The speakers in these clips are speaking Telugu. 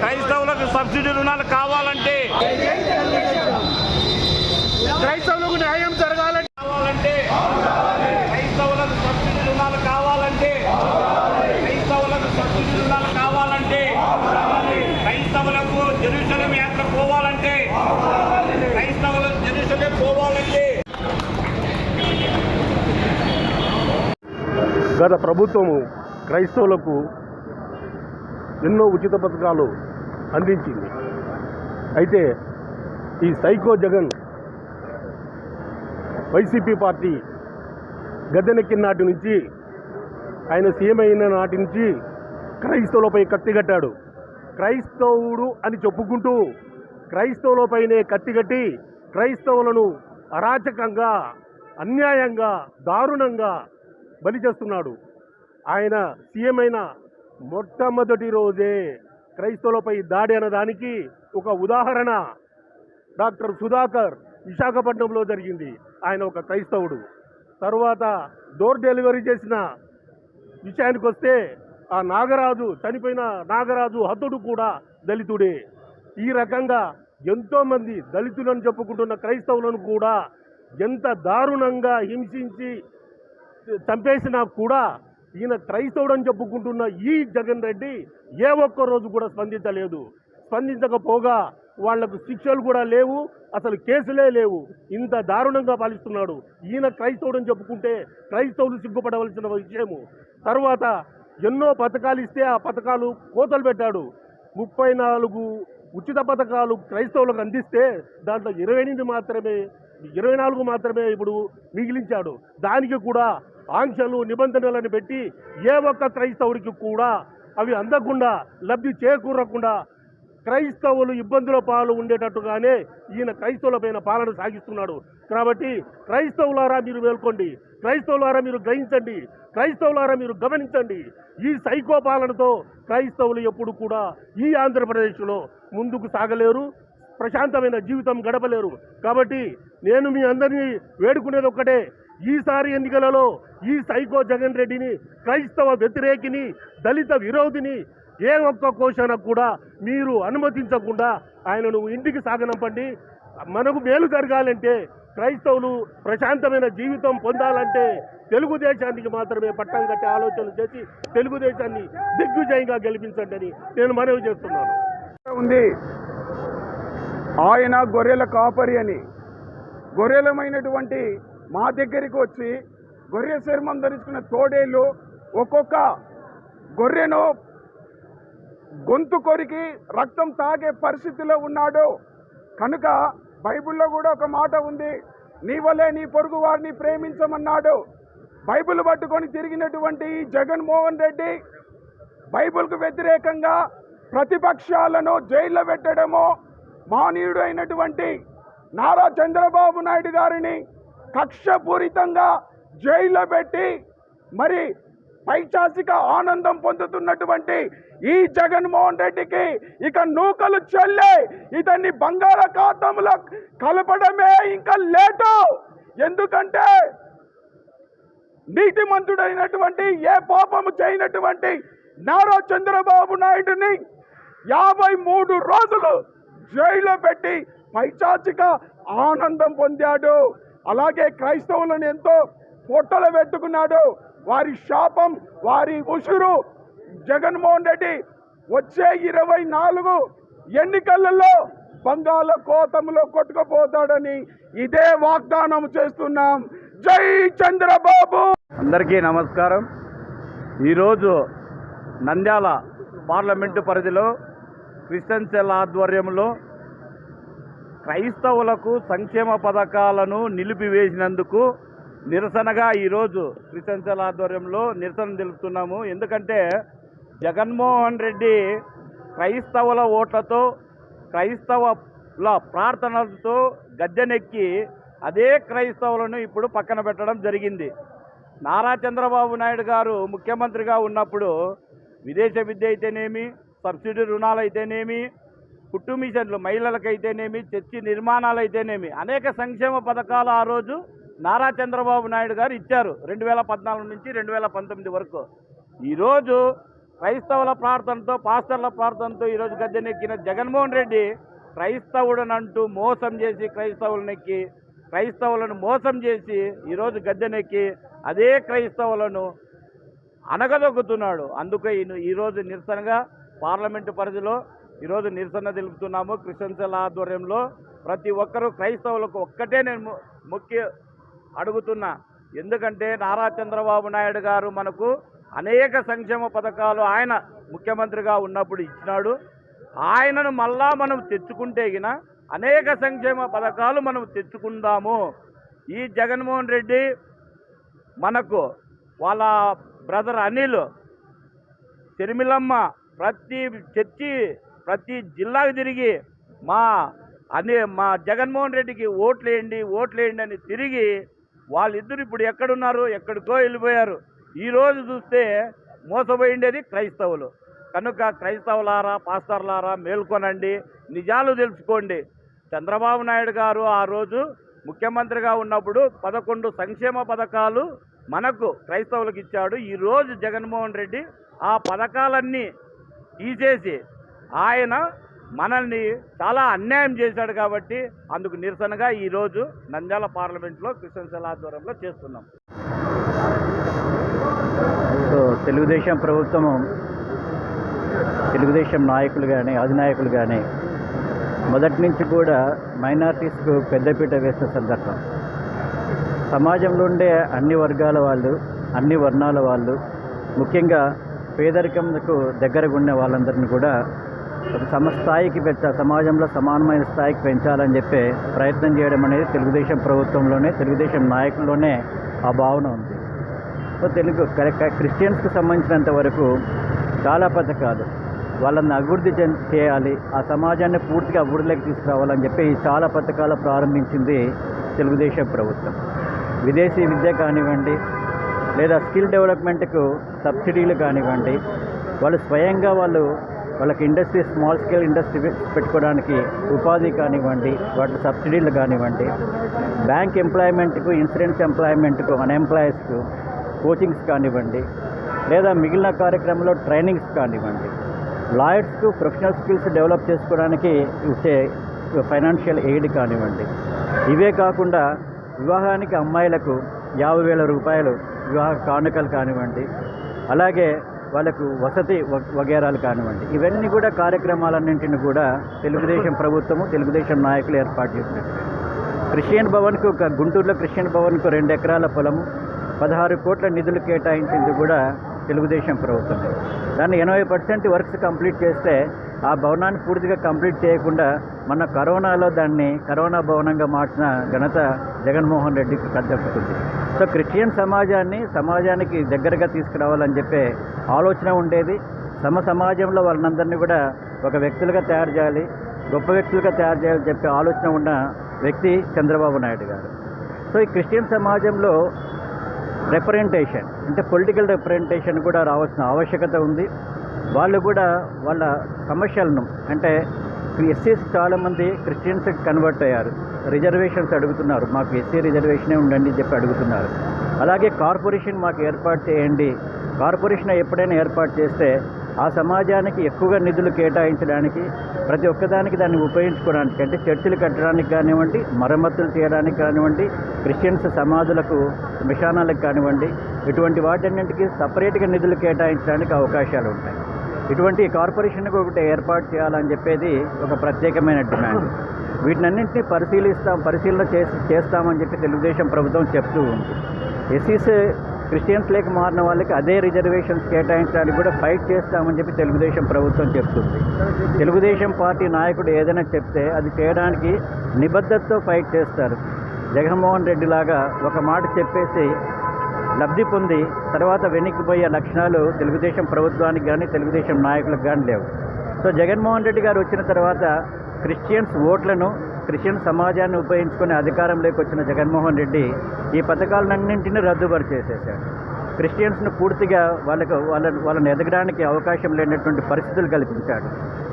క్రైస్తవులకు సబ్సిడీ రుణాలు కావాలంటే క్రైస్తవులకు న్యాయం జరగాలంటే కావాలంటే క్రైస్తవులకు సబ్సిడీ రుణాలు కావాలంటే క్రైస్తవులకు సబ్సిడీ రుణాలు కావాలంటే క్రైస్తవులకు జెరూసలేం యాత్ర పోవాలంటే క్రైస్తవులకు జెరూసలేం పోవాలంటే గత ప్రభుత్వము క్రైస్తవులకు ఎన్నో ఉచిత పథకాలు అందించింది. అయితే ఈ సైకో జగన్ వైసీపీ పార్టీ గద్దెనెక్కిన నాటి నుంచి ఆయన సీఎం అయిన నాటి నుంచి క్రైస్తవులపై కత్తిగట్టాడు క్రైస్తవుడు అని చెప్పుకుంటూ క్రైస్తవులపైనే కత్తిగట్టి క్రైస్తవులను అరాచకంగా అన్యాయంగా దారుణంగా బలి చేస్తున్నాడు ఆయన సీఎం అయిన మొట్టమొదటి రోజే క్రైస్తవులపై దాడి అన్నదానికి ఒక ఉదాహరణ డాక్టర్ సుధాకర్ విశాఖపట్నంలో జరిగింది. ఆయన ఒక క్రైస్తవుడు. తరువాత డోర్ డెలివరీ చేసిన విషయానికి వస్తే ఆ నాగరాజు చనిపోయిన నాగరాజు హతుడు కూడా దళితుడే. ఈ రకంగా ఎంతోమంది దళితులను చెప్పుకుంటున్న క్రైస్తవులను కూడా ఎంత దారుణంగా హింసించి చంపేసినా కూడా ఈయన క్రైస్తవుడని చెప్పుకుంటున్న ఈ జగన్ రెడ్డి ఏ ఒక్క రోజు కూడా స్పందించలేదు. స్పందించకపోగా వాళ్ళకు శిక్షలు కూడా లేవు అసలు కేసులే లేవు. ఇంత దారుణంగా పాలిస్తున్నాడు. ఈయన క్రైస్తవుడని చెప్పుకుంటే క్రైస్తవులు సిగ్గుపడవలసిన విషయము. తర్వాత ఎన్నో పథకాలు ఇస్తే ఆ పథకాలు కోతలు పెట్టాడు. ముప్పై నాలుగు ఉచిత పథకాలు క్రైస్తవులకు అందిస్తే దాంట్లో ఇరవై ఎనిమిది మాత్రమే ఇరవై నాలుగు మాత్రమే ఇప్పుడు మిగిలించాడు. దానికి కూడా ఆంక్షలు నిబంధనలను పెట్టి ఏ ఒక్క క్రైస్తవుడికి కూడా అవి అందకుండా లబ్ధి చేకూరకుండా క్రైస్తవులు ఇబ్బందుల పాలు ఉండేటట్టుగానే ఈయన క్రైస్తవులపైన పాలన సాగిస్తున్నాడు. కాబట్టి క్రైస్తవులారా మీరు మేల్కోండి. క్రైస్తవులారా మీరు గ్రహించండి. క్రైస్తవులారా మీరు గమనించండి. ఈ సైకో పాలనతో క్రైస్తవులు ఎప్పుడు కూడా ఈ ఆంధ్రప్రదేశ్లో ముందుకు సాగలేరు. ప్రశాంతమైన జీవితం గడపలేరు. కాబట్టి నేను మీ అందరినీ వేడుకునేది ఒక్కటే. ఈసారి ఎన్నికలలో ఈ సైకో జగన్ రెడ్డిని క్రైస్తవ వ్యతిరేకిని దళిత విరోధిని ఏ ఒక్క కోశాన కూడా మీరు అనుమతించకుండా ఆయనను ఇంటికి సాగనంపండి. మనకు మేలు జరగాలంటే క్రైస్తవులు ప్రశాంతమైన జీవితం పొందాలంటే తెలుగుదేశానికి మాత్రమే పట్టం కట్టే ఆలోచనలు చేసి తెలుగుదేశాన్ని దిగ్విజయంగా గెలిపించండి అని నేను మనవి చేస్తున్నాను. ఉంది. ఆయన గొర్రెల కాపరి అని గొర్రెలమైనటువంటి మా దగ్గరికి వచ్చి గొర్రె చర్మం ధరించుకున్న తోడేళ్ళు ఒక్కొక్క గొర్రెను గొంతు కొరికి రక్తం తాగే పరిస్థితిలో ఉన్నాడు. కనుక బైబిల్లో కూడా ఒక మాట ఉంది. నీ వలే నీ పొరుగు వారిని ప్రేమించమన్నాడు. బైబిల్ పట్టుకొని తిరిగినటువంటి ఈ జగన్మోహన్ రెడ్డి బైబిల్కు వ్యతిరేకంగా ప్రతిపక్షాలను జైల్లో పెట్టడము మానీయుడు అయినటువంటి నారా చంద్రబాబు నాయుడు గారిని కక్షపూరితంగా జైల్లో పెట్టి మరి పైచాసిక ఆనందం పొందుతున్నటువంటి ఈ జగన్మోహన్ రెడ్డికి ఇక నూకలు చెల్లే ఇతన్ని బంగాళాఖాతంలో కలపడమే ఇంకా లేటు. ఎందుకంటే నీతిమంతుడైనటువంటి ఏ పాపము చేయనటువంటి నారా చంద్రబాబు నాయుడుని యాభై మూడు రోజులు జైల్లో పెట్టి పైచాచిక ఆనందం పొందాడు. అలాగే క్రైస్తవులను ఎంతో పొట్టలు పెట్టుకున్నాడు. వారి శాపం వారి ఉసురు జగన్మోహన్ రెడ్డి వచ్చే ఇరవై నాలుగు ఎన్నికలలో బంగాళ కోతంలో కొట్టుకుపోతాడని ఇదే వాగ్దానం చేస్తున్నాం. జై చంద్రబాబు! అందరికీ నమస్కారం. ఈరోజు నంద్యాల పార్లమెంటు పరిధిలో క్రిస్టియన్ సెల్ ఆధ్వర్యంలో క్రైస్తవులకు సంక్షేమ పథకాలను నిలిపివేసినందుకు నిరసనగా ఈరోజు క్రిస్టియన్ ఆధ్వర్యంలో నిరసన తెలుపుతున్నాము. ఎందుకంటే జగన్మోహన్ రెడ్డి క్రైస్తవుల ఓట్లతో క్రైస్తవుల ప్రార్థనలతో గద్దెనెక్కి అదే క్రైస్తవులను ఇప్పుడు పక్కన పెట్టడం జరిగింది. నారా చంద్రబాబు నాయుడు గారు ముఖ్యమంత్రిగా ఉన్నప్పుడు విదేశ విద్య అయితేనేమి సబ్సిడీ రుణాలు అయితేనేమి పుట్టు మిషన్లు మహిళలకైతేనేమి చర్చి నిర్మాణాలు అయితేనేమి అనేక సంక్షేమ పథకాలు ఆ రోజు నారా చంద్రబాబు నాయుడు గారు ఇచ్చారు. రెండు వేల పద్నాలుగు నుంచి రెండు వేల పంతొమ్మిది వరకు. ఈరోజు క్రైస్తవుల ప్రార్థనతో పాస్టర్ల ప్రార్థనతో ఈరోజు గద్దెనెక్కిన జగన్మోహన్ రెడ్డి క్రైస్తవుడనంటూ మోసం చేసి క్రైస్తవులనెక్కి క్రైస్తవులను మోసం చేసి ఈరోజు గద్దెనెక్కి అదే క్రైస్తవులను అనగదొక్కుతున్నాడు. అందుకే ఈ- ఈరోజు నిరసనగా పార్లమెంటు పరిధిలో ఈరోజు నిరసన తెలుపుతున్నాము క్రిస్టియన్సెల్ ఆధ్వర్యంలో. ప్రతి ఒక్కరూ క్రైస్తవులకు ఒక్కటే నేను ముఖ్య అడుగుతున్నా. ఎందుకంటే నారా చంద్రబాబు నాయుడు గారు మనకు అనేక సంక్షేమ పథకాలు ఆయన ముఖ్యమంత్రిగా ఉన్నప్పుడు ఇచ్చినాడు. ఆయనను మళ్ళా మనం తెచ్చుకుంటే గిన అనేక సంక్షేమ పథకాలు మనం తెచ్చుకుందాము. ఈ జగన్మోహన్ రెడ్డి మనకు వాళ్ళ బ్రదర్ అనిల్ తిరుమిలమ్మ ప్రతి చర్చి ప్రతి జిల్లాకు తిరిగి మా అనే మా జగన్మోహన్ రెడ్డికి ఓట్లేయండి ఓట్లేయండి అని తిరిగి వాళ్ళిద్దరు ఇప్పుడు ఎక్కడున్నారు ఎక్కడికో వెళ్ళిపోయారు. ఈరోజు చూస్తే మోసపోయిండేది క్రైస్తవులు. కనుక క్రైస్తవులారా పాస్టర్లారా మేల్కొనండి. నిజాలు తెలుసుకోండి. చంద్రబాబు నాయుడు గారు ఆ రోజు ముఖ్యమంత్రిగా ఉన్నప్పుడు పదకొండు సంక్షేమ పథకాలు మనకు క్రైస్తవులకు ఇచ్చాడు. ఈరోజు జగన్మోహన్ రెడ్డి ఆ పథకాలన్నీ తీసేసి ఆయన మనల్ని చాలా అన్యాయం చేశాడు కాబట్టి అందుకు నిరసనగా ఈరోజు నంద్యాల పార్లమెంట్లో క్రిస్టియన్ ఆధ్వర్యంలో చేస్తున్నాం. సో తెలుగుదేశం ప్రభుత్వము తెలుగుదేశం నాయకులు కానీ అధినాయకులు కానీ మొదటి నుంచి కూడా మైనార్టీస్కు పెద్దపీట వేసిన సందర్భం. సమాజంలో ఉండే అన్ని వర్గాల వాళ్ళు అన్ని వర్ణాల వాళ్ళు ముఖ్యంగా పేదరికంకు దగ్గరగా ఉన్న వాళ్ళందరినీ కూడా ఒక సమస్థాయికి పెంచ సమాజంలో సమానమైన స్థాయికి పెంచాలని చెప్పే ప్రయత్నం చేయడం అనేది తెలుగుదేశం ప్రభుత్వంలోనే తెలుగుదేశం నాయకుల్లోనే ఆ భావన ఉంది. సో తెలుగు క్రిస్టియన్స్కి సంబంధించినంత వరకు చాలా పథకాలు వాళ్ళని అభివృద్ధి చేయాలి ఆ సమాజాన్ని పూర్తిగా అభివృద్ధిలోకి తీసుకురావాలని చెప్పి చాలా పథకాలు ప్రారంభించింది తెలుగుదేశం ప్రభుత్వం. విదేశీ విద్య కానివ్వండి లేదా స్కిల్ డెవలప్మెంట్కు సబ్సిడీలు కానివ్వండి వాళ్ళు స్వయంగా వాళ్ళు వాళ్ళకి ఇండస్ట్రీ స్మాల్ స్కేల్ ఇండస్ట్రీ పెట్టుకోవడానికి ఉపాధి కానివ్వండి వాటి సబ్సిడీలు కానివ్వండి బ్యాంక్ ఎంప్లాయ్మెంట్కు ఇన్సూరెన్స్ ఎంప్లాయ్మెంట్కు అన్ఎంప్లాయీస్కు కోచింగ్స్ కానివ్వండి లేదా మిగిలిన కార్యక్రమంలో ట్రైనింగ్స్ కానివ్వండి లాయర్స్కు ప్రొఫెషనల్ స్కిల్స్ డెవలప్ చేసుకోవడానికి ఇచ్చే ఫైనాన్షియల్ ఎయిడ్ కానివ్వండి. ఇవే కాకుండా వివాహానికి అమ్మాయిలకు యాభై వేల రూపాయలు వివాహ కానుకలు కానివ్వండి. అలాగే వాళ్ళకు వసతి వగేరాలు కానివ్వండి. ఇవన్నీ కూడా కార్యక్రమాలన్నింటిని కూడా తెలుగుదేశం ప్రభుత్వము తెలుగుదేశం నాయకులు ఏర్పాటు చేసినట్టు. క్రిస్టియన్ భవన్కు ఒక గుంటూరులో క్రిస్టియన్ భవన్కు రెండు ఎకరాల పొలము పదహారు కోట్ల నిధులు కేటాయించింది కూడా తెలుగుదేశం ప్రభుత్వం దాన్ని ఎనభై పర్సెంట్ వర్క్స్ కంప్లీట్ చేస్తే ఆ భవనాన్ని పూర్తిగా కంప్లీట్ చేయకుండా మన కరోనాలో దాన్ని కరోనా భవనంగా మార్చిన ఘనత జగన్మోహన్ రెడ్డికి దక్కుతుంది సో క్రిస్టియన్ సమాజాన్ని సమాజానికి దగ్గరగా తీసుకురావాలని చెప్పే ఆలోచన ఉండేది. సమ సమాజంలో వాళ్ళందరినీ కూడా ఒక వ్యక్తులుగా తయారు చేయాలి గొప్ప వ్యక్తులుగా తయారు చేయాలని చెప్పే ఆలోచన ఉన్న వ్యక్తి చంద్రబాబు నాయుడు గారు. సో ఈ క్రిస్టియన్ సమాజంలో రిప్రజెంటేషన్ అంటే పొలిటికల్ రిప్రజెంటేషన్ కూడా రావాల్సిన ఆవశ్యకత ఉంది. వాళ్ళు కూడా వాళ్ళ సమస్యలను అంటే ఎస్సీస్ చాలామంది క్రిస్టియన్స్ కన్వర్ట్ అయ్యారు. రిజర్వేషన్స్ అడుగుతున్నారు. మాకు ఎస్సీ రిజర్వేషనే ఉండండి చెప్పి అడుగుతున్నారు. అలాగే కార్పొరేషన్ మాకు ఏర్పాటు చేయండి. కార్పొరేషన్ ఎప్పుడైనా ఏర్పాటు చేస్తే ఆ సమాజానికి ఎక్కువగా నిధులు కేటాయించడానికి ప్రతి ఒక్కదానికి దాన్ని ఉపయోగించుకోవడానికి అంటే చర్చిలు కట్టడానికి కానివ్వండి మరమ్మతులు చేయడానికి కానివ్వండి క్రిస్టియన్స్ సమాధులకు మిషానాలకు కానివ్వండి ఇటువంటి వాటన్నింటికి సపరేట్గా నిధులు కేటాయించడానికి అవకాశాలు ఉంటాయి. ఇటువంటి కార్పొరేషన్కి ఒకటి ఏర్పాటు చేయాలని చెప్పేది ఒక ప్రత్యేకమైన డిమాండ్. వీటినన్నింటినీ పరిశీలిస్తాం పరిశీలన చేసి చేస్తామని చెప్పి తెలుగుదేశం ప్రభుత్వం చెప్తూ ఉంది. ఎస్సీసీ క్రిస్టియన్స్ లేక మారిన వాళ్ళకి అదే రిజర్వేషన్స్ కేటాయించడానికి కూడా ఫైట్ చేస్తామని చెప్పి తెలుగుదేశం ప్రభుత్వం చెప్తుంది. తెలుగుదేశం పార్టీ నాయకుడు ఏదైనా చెప్తే అది చేయడానికి నిబద్ధతతో ఫైట్ చేస్తారు. జగన్మోహన్ రెడ్డి లాగా ఒక మాట చెప్పేసి లబ్ధి పొంది తర్వాత వెనక్కిపోయే లక్షణాలు తెలుగుదేశం ప్రభుత్వానికి కానీ తెలుగుదేశం నాయకులకు కానీ లేవు. సో జగన్మోహన్ రెడ్డి గారు వచ్చిన తర్వాత క్రిస్టియన్స్ ఓట్లను క్రిస్టియన్ సమాజాన్ని ఉపయోగించుకునే అధికారంలోకి వచ్చిన జగన్మోహన్ రెడ్డి ఈ పథకాలన్నింటినీ రద్దుపరిచేసేసాడు క్రిస్టియన్స్ను పూర్తిగా వాళ్ళకు వాళ్ళ వాళ్ళని ఎదగడానికి అవకాశం లేనటువంటి పరిస్థితులు కల్పించాడు.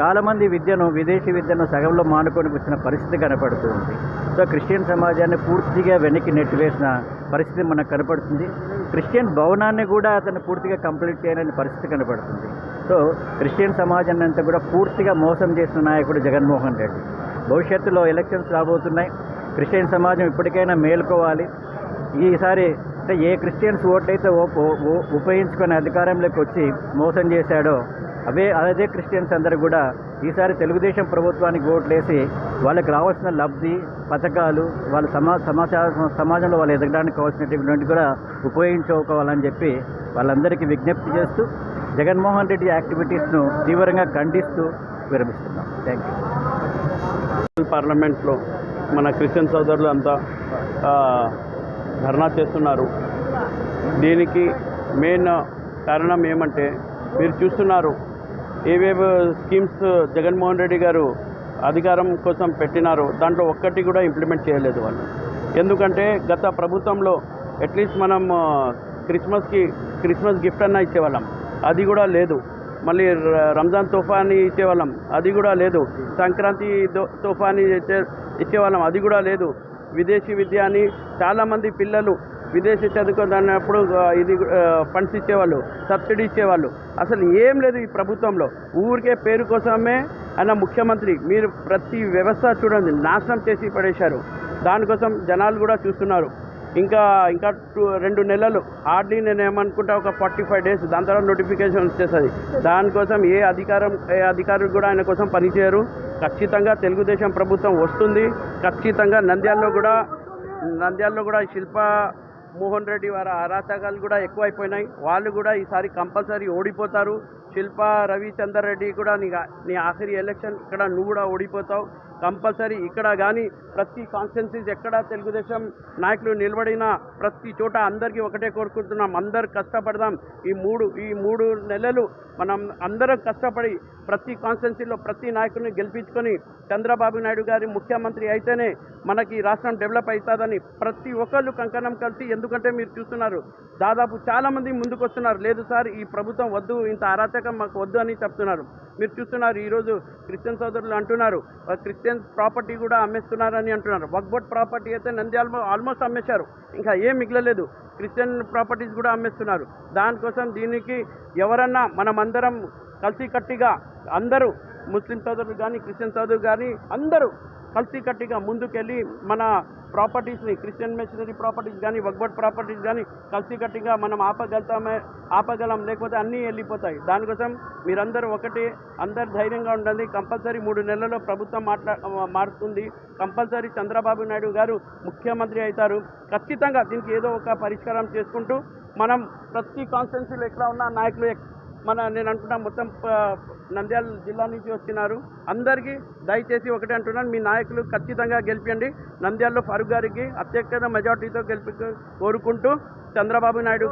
చాలామంది విద్యను విదేశీ విద్యను సగంలో మానుకొని వచ్చిన పరిస్థితి కనపడుతుంది. సో క్రిస్టియన్ సమాజాన్ని పూర్తిగా వెనక్కి నెట్టివేసిన పరిస్థితి మనకు కనపడుతుంది. క్రిస్టియన్ భవనాన్ని కూడా అతను పూర్తిగా కంప్లీట్ చేయలేని పరిస్థితి కనపడుతుంది. సో క్రిస్టియన్ సమాజాన్ని అంతా కూడా పూర్తిగా మోసం చేసిన నాయకుడు జగన్మోహన్ రెడ్డి. భవిష్యత్తులో ఎలక్షన్స్ రాబోతున్నాయి. క్రిస్టియన్ సమాజం ఇప్పటికైనా మేల్కోవాలి. ఈసారి అంటే ఏ క్రిస్టియన్స్ ఓట్లయితే ఓ- ఓ- ఉపయోగించుకొని అధికారంలోకి వచ్చి మోసం చేశాడో అవే అదే క్రిస్టియన్స్ అందరూ కూడా ఈసారి తెలుగుదేశం ప్రభుత్వానికి ఓట్లేసి వాళ్ళకి రావాల్సిన లబ్ధి పథకాలు వాళ్ళ సమా సమాచార సమాజంలో వాళ్ళు ఎదగడానికి కావాల్సినటువంటి కూడా ఉపయోగించుకోవాలని చెప్పి వాళ్ళందరికీ విజ్ఞప్తి చేస్తూ జగన్మోహన్ రెడ్డి యాక్టివిటీస్ను తీవ్రంగా ఖండిస్తూ విరమిస్తున్నాం. థ్యాంక్ యూ పార్లమెంట్లో మన క్రిస్టియన్ సోదరులు అంతా ధర్నా చేస్తున్నారు. దీనికి మెయిన్ కారణం ఏమంటే మీరు చూస్తున్నారు ఏవేవో స్కీమ్స్ జగన్మోహన్ రెడ్డి గారు అధికారం కోసం పెట్టినారో దాంట్లో ఒక్కటి కూడా ఇంప్లిమెంట్ చేయలేదు వాళ్ళు. ఎందుకంటే గత ప్రభుత్వంలో అట్లీస్ట్ మనం క్రిస్మస్కి క్రిస్మస్ గిఫ్ట్ అన్న ఇచ్చేవాళ్ళం. అది కూడా లేదు. మళ్ళీ ర- రంజాన్ తోఫా అని ఇచ్చేవాళ్ళం. అది కూడా లేదు. సంక్రాంతి దో- తోఫా అని ఇచ్చే ఇచ్చేవాళ్ళం. అది కూడా లేదు. విదేశీ విద్య అని చాలామంది పిల్లలు విదేశీ చదువుకున్నప్పుడు ఇది ఫండ్స్ ఇచ్చేవాళ్ళు సబ్సిడీ ఇచ్చేవాళ్ళు. అసలు ఏం లేదు ఈ ప్రభుత్వంలో. ఊరికే పేరు కోసమే అన్న ముఖ్యమంత్రి మీరు ప్రతి వ్యవస్థ చూడండి నాశనం చేసి పడేశారు. దానికోసం జనాలు కూడా చూస్తున్నారు. ఇంకా ఇంకా టూ రెండు నెలలు హార్డ్లీ నేను ఏమనుకుంటా ఒక ఫార్టీ ఫైవ్ డేస్ దాని తర్వాత నోటిఫికేషన్ వచ్చేస్తుంది. దానికోసం ఏ అధికారం ఏ అధికారులు కూడా ఆయన కోసం పనిచేయరు. ఖచ్చితంగా తెలుగుదేశం ప్రభుత్వం వస్తుంది. ఖచ్చితంగా నంద్యాలలో కూడా నంద్యాలలో కూడా శిల్ప మోహన్ రెడ్డి వారి అరాచకాలు కూడా ఎక్కువైపోయినాయి. వాళ్ళు కూడా ఈసారి కంపల్సరీ ఓడిపోతారు. శిల్ప రవిచందర్ రెడ్డి కూడా నీ నీ ఆఖరి ఎలక్షన్ ఇక్కడ నువ్వు కూడా ఓడిపోతావు. కంపల్సరీ ఇక్కడ కానీ ప్రతి కాన్స్టిట్యున్సీస్ ఎక్కడ తెలుగుదేశం నాయకులు నిలబడిన ప్రతి చోట అందరికీ ఒకటే కోరుకుంటున్నాం. అందరు కష్టపడదాం. ఈ మూడు ఈ మూడు నెలలు మనం అందరం కష్టపడి ప్రతి కాన్స్టిట్యున్సీలో ప్రతి నాయకుడిని గెలిపించుకొని చంద్రబాబు నాయుడు గారి ముఖ్యమంత్రి అయితేనే మనకి రాష్ట్రం డెవలప్ అవుతుందని ప్రతి ఒక్కళ్ళు కంకణం కలిసి ఎందుకంటే మీరు చూస్తున్నారు దాదాపు చాలామంది ముందుకు వస్తున్నారు లేదు సార్ ఈ ప్రభుత్వం వద్దు ఇంత అరాచకం మాకు వద్దు అని చెప్తున్నారు. మీరు చూస్తున్నారు ఈరోజు క్రిస్టియన్ సోదరులు అంటున్నారు. క్రిస్టియన్ క్రిస్టియన్ ప్రాపర్టీ కూడా అమ్మేస్తున్నారని అంటున్నారు. వక్బోట్ ప్రాపర్టీ అయితే నంద్యాల ఆల్మోస్ట్ అమ్మేశారు. ఇంకా ఏం మిగలలేదు. క్రిస్టియన్ ప్రాపర్టీస్ కూడా అమ్మేస్తున్నారు. దానికోసం దీనికి ఎవరన్నా మనమందరం కలిసికట్టిగా అందరూ ముస్లిం సోదరులు కానీ క్రిస్టియన్ సోదరులు కానీ అందరూ కలిసికట్టిగా ముందుకెళ్ళి మన ప్రాపర్టీస్ని క్రిస్టియన్ మిషనరీ ప్రాపర్టీస్ కానీ వగ్బట్ ప్రాపర్టీస్ కానీ కలిసికట్టిగా మనం ఆపగలుగుతామే ఆపగలం లేకపోతే అన్నీ వెళ్ళిపోతాయి. దానికోసం మీరందరూ ఒకటి అందరు ధైర్యంగా ఉండండి. కంపల్సరీ మూడు నెలల్లో ప్రభుత్వం మాట్లా మారుతుంది. కంపల్సరీ చంద్రబాబు నాయుడు గారు ముఖ్యమంత్రి అవుతారు. ఖచ్చితంగా దీనికి ఏదో ఒక పరిష్కారం చేసుకుంటూ మనం ప్రతి కాన్స్టిట్యున్సీలో ఎక్కడ ఉన్న నాయకులు మన నేను అంటున్నా మొత్తం ప- నంద్యాల జిల్లా నుంచి వచ్చినారు అందరికీ దయచేసి ఒకటే అంటున్నాను మీ నాయకులు ఖచ్చితంగా గెలిపండి నంద్యాలలో ఫరూక్ గారికి అత్యధిక మెజార్టీతో గెలిపి కోరుకుంటూ చంద్రబాబు నాయుడు